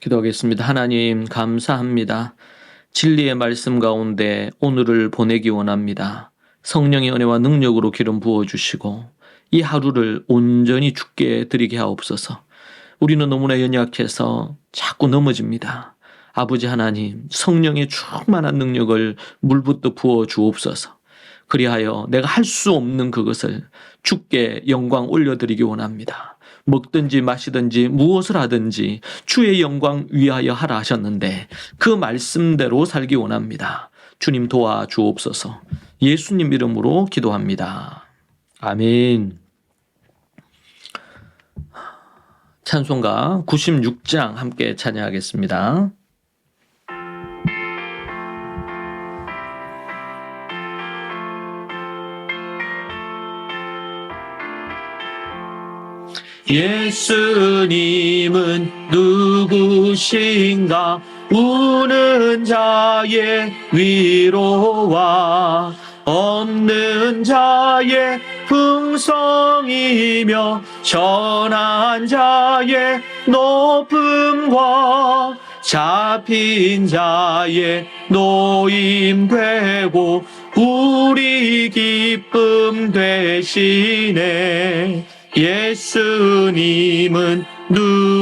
기도하겠습니다. 하나님, 감사합니다. 진리의 말씀 가운데 오늘을 보내기 원합니다. 성령의 은혜와 능력으로 기름 부어주시고, 이 하루를 온전히 죽게 드리게 하옵소서. 우리는 너무나 연약해서 자꾸 넘어집니다. 아버지 하나님, 성령의 충만한 능력을 물부터 부어 주옵소서. 그리하여 내가 할 수 없는 그것을 주께 영광 올려드리기 원합니다. 먹든지 마시든지 무엇을 하든지 주의 영광 위하여 하라 하셨는데 그 말씀대로 살기 원합니다. 주님 도와 주옵소서. 예수님 이름으로 기도합니다. 아멘. 찬송가 96장 함께 찬양하겠습니다. 예수님은 누구신가? 우는 자의 위로와 없는 자의 풍성이며 전한 자의 높음과 잡힌 자의 노임 되고 우리 기쁨 되시네 예수님은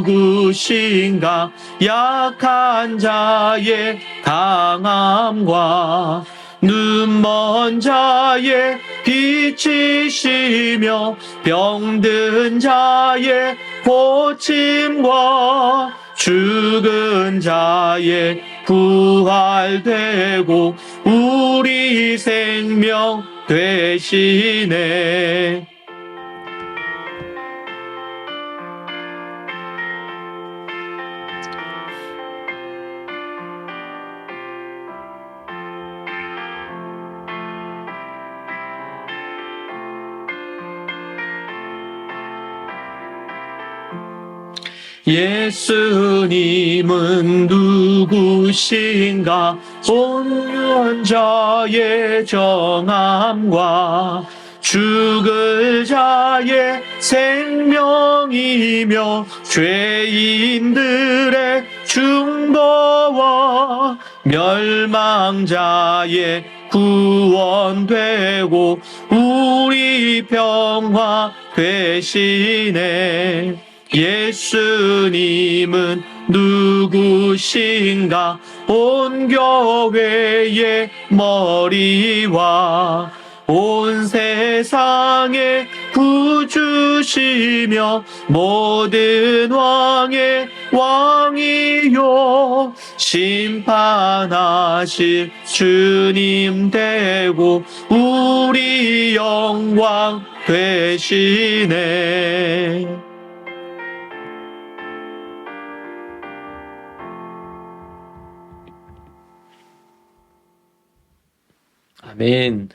누구신가? 약한 자의 강함과 눈먼 자의 빛이시며 병든 자의 고침과 죽은 자의 부활되고 우리 생명 되시네 예수님은 누구신가? 온유한 자의 정함과 죽을 자의 생명이며 죄인들의 중보와 멸망자의 구원되고 우리 평화 되시네 예수님은 누구신가? 온 교회의 머리와 온 세상의 구주시며 모든 왕의 왕이요. 심판하실 주님 되고 우리 영광 되시네 아멘.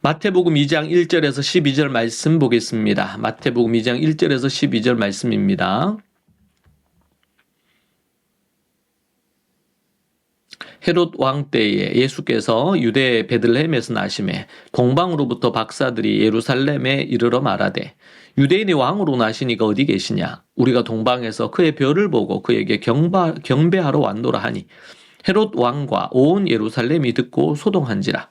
마태복음 2장 1절에서 12절 말씀 보겠습니다. 마태복음 2장 1절에서 12절 말씀입니다. 헤롯 왕 때에 예수께서 유대 베들레헴에서 나심에 동방으로부터 박사들이 예루살렘에 이르러 말하되 유대인의 왕으로 나시니가 어디 계시냐 우리가 동방에서 그의 별을 보고 그에게 경바, 경배하러 왔노라 하니 헤롯 왕과 온 예루살렘이 듣고 소동한지라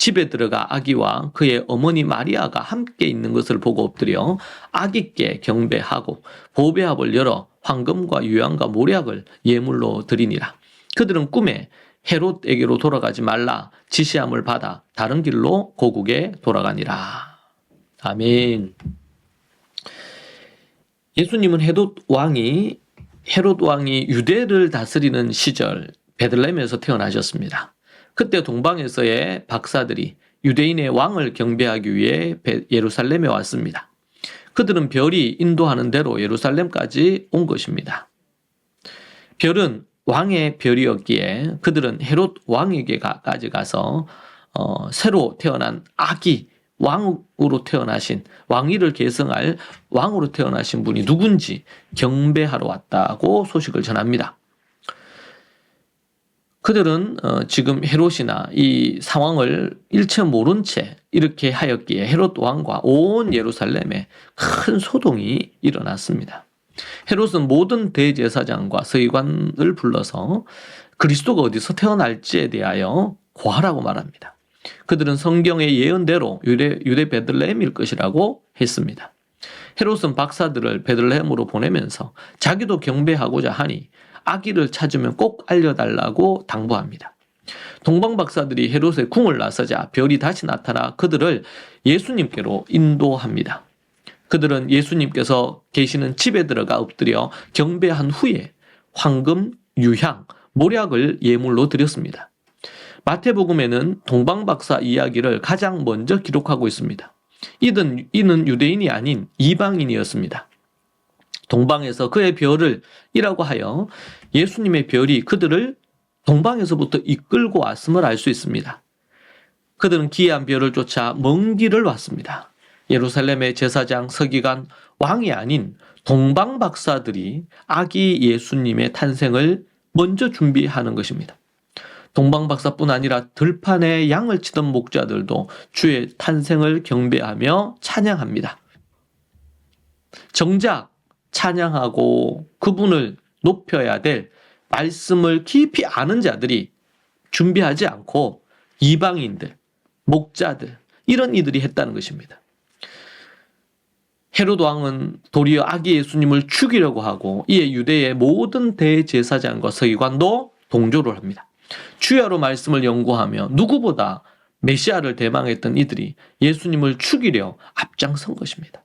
집에 들어가 아기와 그의 어머니 마리아가 함께 있는 것을 보고 엎드려 아기께 경배하고 보배합을 열어 황금과 유향과 모략을 예물로 드리니라. 그들은 꿈에 헤롯에게로 돌아가지 말라 지시함을 받아 다른 길로 고국에 돌아가니라. 아멘. 예수님은 헤롯 왕이 헤롯 왕이 유대를 다스리는 시절 베들레헴에서 태어나셨습니다. 그때 동방에서의 박사들이 유대인의 왕을 경배하기 위해 베- 예루살렘에 왔습니다. 그들은 별이 인도하는 대로 예루살렘까지 온 것입니다. 별은 왕의 별이었기에 그들은 헤롯 왕에게까지 가서 어, 새로 태어난 아기 왕으로 태어나신 왕위를 계승할 왕으로 태어나신 분이 누군지 경배하러 왔다고 소식을 전합니다. 그들은 어, 지금 헤롯이나 이 상황을 일체 모른 채 이렇게 하였기에 헤롯 왕과 온 예루살렘에 큰 소동이 일어났습니다. 헤롯은 모든 대제사장과 서기관을 불러서 그리스도가 어디서 태어날지에 대하여 고하라고 말합니다. 그들은 성경의 예언대로 유대, 유대 베들레헴일 것이라고 했습니다. 헤롯은 박사들을 베들레헴으로 보내면서 자기도 경배하고자 하니 아기를 찾으면 꼭 알려달라고 당부합니다. 동방 박사들이 헤롯의 궁을 나서자 별이 다시 나타나 그들을 예수님께로 인도합니다. 그들은 예수님께서 계시는 집에 들어가 엎드려 경배한 후에 황금, 유향, 모략을 예물로 드렸습니다. 마태복음에는 동방 박사 이야기를 가장 먼저 기록하고 있습니다. 이는, 이는 유대인이 아닌 이방인이었습니다. 동방에서 그의 별을 이라고 하여 예수님의 별이 그들을 동방에서부터 이끌고 왔음을 알 수 있습니다. 그들은 기이한 별을 쫓아 먼 길을 왔습니다. 예루살렘의 제사장, 서기관, 왕이 아닌 동방 박사들이 아기 예수님의 탄생을 먼저 준비하는 것입니다. 동방 박사뿐 아니라 들판에 양을 치던 목자들도 주의 탄생을 경배하며 찬양합니다. 정작 찬양하고 그분을 높여야 될 말씀을 깊이 아는 자들이 준비하지 않고 이방인들, 목자들, 이런 이들이 했다는 것입니다. 헤로드 왕은 도리어 아기 예수님을 죽이려고 하고 이에 유대의 모든 대제사장과 서기관도 동조를 합니다. 주야로 말씀을 연구하며 누구보다 메시아를 대망했던 이들이 예수님을 죽이려 앞장선 것입니다.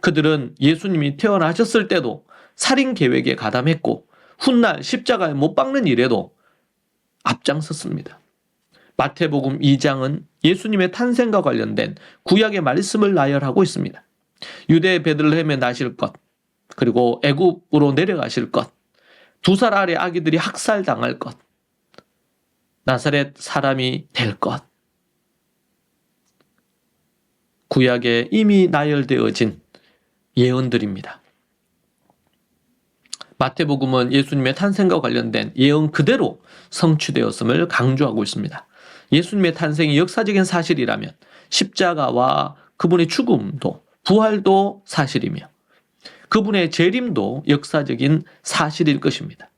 그들은 예수님이 태어나셨을 때도 살인 계획에 가담했고 훗날 십자가에 못 박는 일에도 앞장섰습니다. 마태복음 2장은 예수님의 탄생과 관련된 구약의 말씀을 나열하고 있습니다. 유대 베들레헴에 나실 것, 그리고 애굽으로 내려가실 것, 두 살 아래 아기들이 학살당할 것, 나사렛 사람이 될 것. 구약에 이미 나열되어진 예언들입니다. 마태복음은 예수님의 탄생과 관련된 예언 그대로 성취되었음을 강조하고 있습니다. 예수님의 탄생이 역사적인 사실이라면 십자가와 그분의 죽음도 부활도 사실이며 그분의 재림도 역사적인 사실일 것입니다.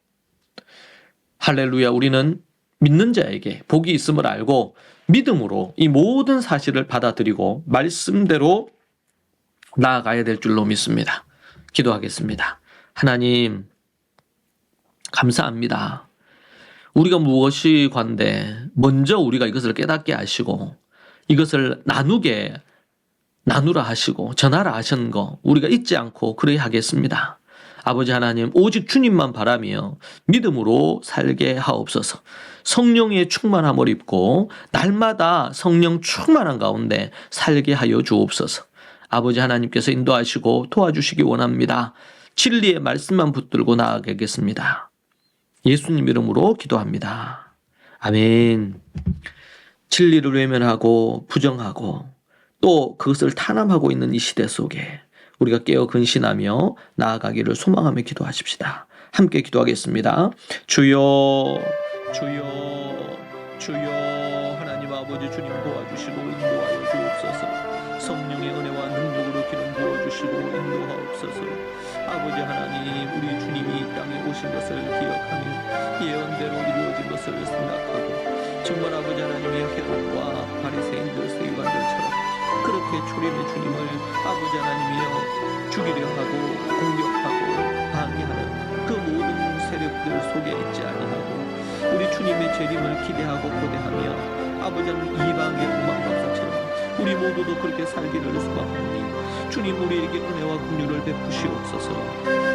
할렐루야 우리는 믿는 자에게 복이 있음을 알고 믿음으로 이 모든 사실을 받아들이고 말씀대로 나아가야 될 줄로 믿습니다. 기도하겠습니다. 하나님, 감사합니다. 우리가 무엇이 관대, 먼저 우리가 이것을 깨닫게 하시고, 이것을 나누게, 나누라 하시고, 전하라 하신 거, 우리가 잊지 않고 그래야 하겠습니다. 아버지 하나님, 오직 주님만 바라며 믿음으로 살게 하옵소서. 성령의 충만함을 입고, 날마다 성령 충만한 가운데 살게 하여 주옵소서. 아버지 하나님께서 인도하시고 도와주시기 원합니다. 진리의 말씀만 붙들고 나아가겠습니다. 예수님 이름으로 기도합니다. 아멘. 진리를 외면하고 부정하고 또 그것을 탄압하고 있는 이 시대 속에 우리가 깨어 근신하며 나아가기를 소망하며 기도하십시다. 함께 기도하겠습니다. 주여, 주여, 주여, 하나님 아버지 주님 도와주시고 주옵소서. 성령의 은혜와 능력으로 기름 부어주시고 인도하옵소서. 아버지 하나님, 우리 주님이 이 땅에 오신 것을 기억하며 예언대로 이루어진 것을 생각하고 정말 아버지 하나님의 헤롯과 바리새인들 세관들처럼 그렇게 초림의 주님을 아버지 하나님이여 죽이려 하고 공격하고 방해하는 그 모든 세력들 속에 있지 아니하고 우리 주님의 재림을 기대하고 고대하며 아버지 하나님 이방의 공망박사처럼 우리 모두도 그렇게 살기를 소망하오니 주님 우리에게 은혜와 긍휼을 베푸시옵소서.